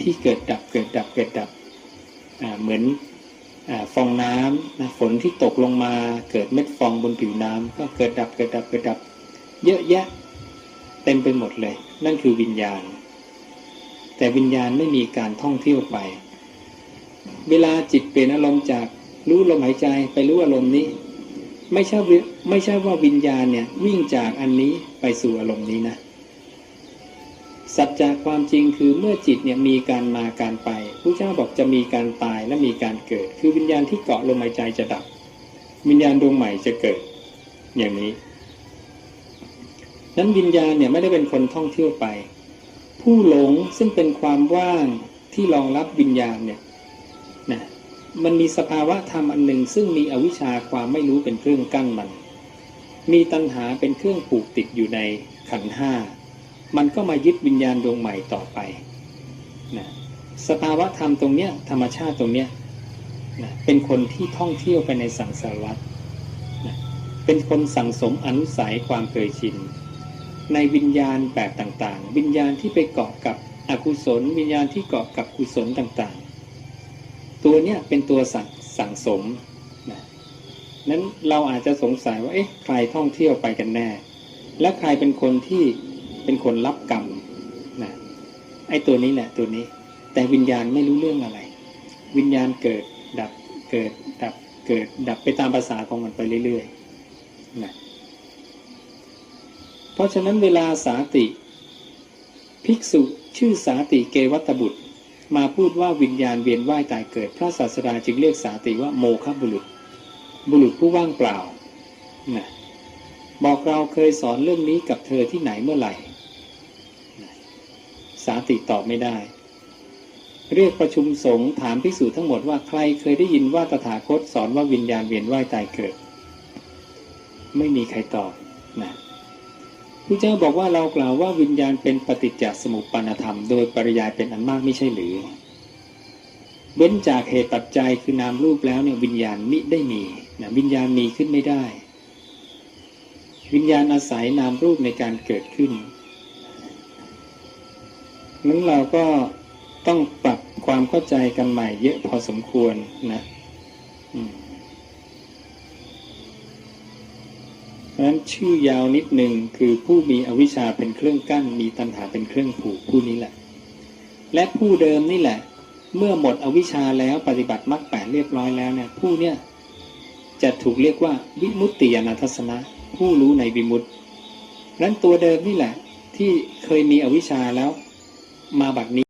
ที่เกิดดับเกิดดับเกิดดับเหมือนอฟองน้ำนะฝนที่ตกลงมาเกิดเม็ดฟองบนผิวน้ำก็เกิดดับเกิดดับเกิดดับ เยอะแยะ เต็มไปหมดเลย นั่นคือวิญญาณ แต่วิญญาณไม่มีการท่องเที่ยวไป เวลาจิตเปลี่ยนอารมณ์จากรู้ลมหายใจไปรู้อารมณ์นี้ ไม่ใช่ไม่ใช่ว่าวิญญาณเนี่ยวิ่งจากอันนี้ไปสู่อารมณ์นี้นะ สัจจะความจริงคือเมื่อจิตเนี่ยมีการมาการไปพระเจ้าบอกจะมีการตายและมีการเกิด คือวิญญาณที่เกาะลมหายใจจะดับ วิญญาณดวงใหม่จะเกิด อย่างนี้ นั้นวิญญาณเนี่ยไม่ได้เป็นคนท่องเที่ยวไป ผู้หลงซึ่งเป็นความว่างที่รองรับวิญญาณเนี่ยนะมันมีสภาวะธรรมอันหนึ่งซึ่งมีอวิชชาความไม่รู้เป็นเครื่องกั้นมัน มีตัณหาเป็นเครื่องผูกติดอยู่ในขันห้า มันก็มายึดวิญญาณดวงใหม่ต่อไปนะสภาวะธรรมตรงเนี้ยธรรมชาติตรงเนี้ยนะเป็นคนที่ท่องเที่ยวไปในสังสารวัฏนะเป็นคนสั่งสมอนุสัยความเคยชิน ในวิญญาณแบบต่างๆ วิญญาณที่ไปเกาะกับอกุศล วิญญาณที่เกาะกับกุศลต่างๆ ตัวเนี้ยเป็นตัวสั่งสั่งสมนะนั้นเราอาจจะสงสัยว่าเอ๊ะใครท่องเที่ยวไปกันแน่ และใครเป็นคนที่ เป็นคนรับกรรมนะไอ้ตัวนี้แหละตัวนี้ แต่วิญญาณไม่รู้เรื่องอะไร วิญญาณเกิดดับเกิดดับเกิดดับไปตามภาษาของมันไปเรื่อยๆนะเพราะฉะนั้นเวลาสาติ ภิกษุชื่อสาติเกวัตบุตร มาพูดว่าวิญญาณเวียนว่ายตายเกิด พระศาสดาจึงเรียกสาติว่าโมฆะบุรุษ บุรุษผู้ว่างเปล่านะบอกเราเคยสอนเรื่องนี้กับเธอที่ไหนเมื่อไหร่ สาติตอบไม่ได้ เรียกประชุมสงฆ์ถามภิกษุทั้งหมดว่าใครเคยได้ยินว่าตถาคตสอนว่าวิญญาณเวียนว่ายตายเกิด ไม่มีใครตอบนะพระเจ้าบอกว่าเรากล่าวว่าวิญญาณเป็นปฏิจจสมุปปนธรรม โดยปริยายเป็นอันมากไม่ใช่หรือเว้นจากเหตุปัจจัยคือนามรูปแล้วเนี่ยวิญญาณมิได้มีนะวิญญาณมีขึ้นไม่ได้ วิญญาณอาศัยนามรูปในการเกิดขึ้น นั้นเราก็ต้องปรับความเข้าใจกันใหม่เยอะพอสมควรนะเพราะฉะนั้นชื่อยาวนิดหนึ่งคือผู้มีอวิชชาเป็นเครื่องกั้น มีตัณหาเป็นเครื่องผูกผู้นี้แหละ และผู้เดิมนี่แหละ เมื่อหมดอวิชชาแล้วปฏิบัติมรรคแปดเรียบร้อยแล้วเนี่ยผู้เนี่ยจะถูกเรียกว่าวิมุตติยานัทัศนะ ผู้รู้ในวิมุตตินั้นตัวเดิมนี่แหละ ที่เคยมีอวิชชาแล้ว มาบัดนี้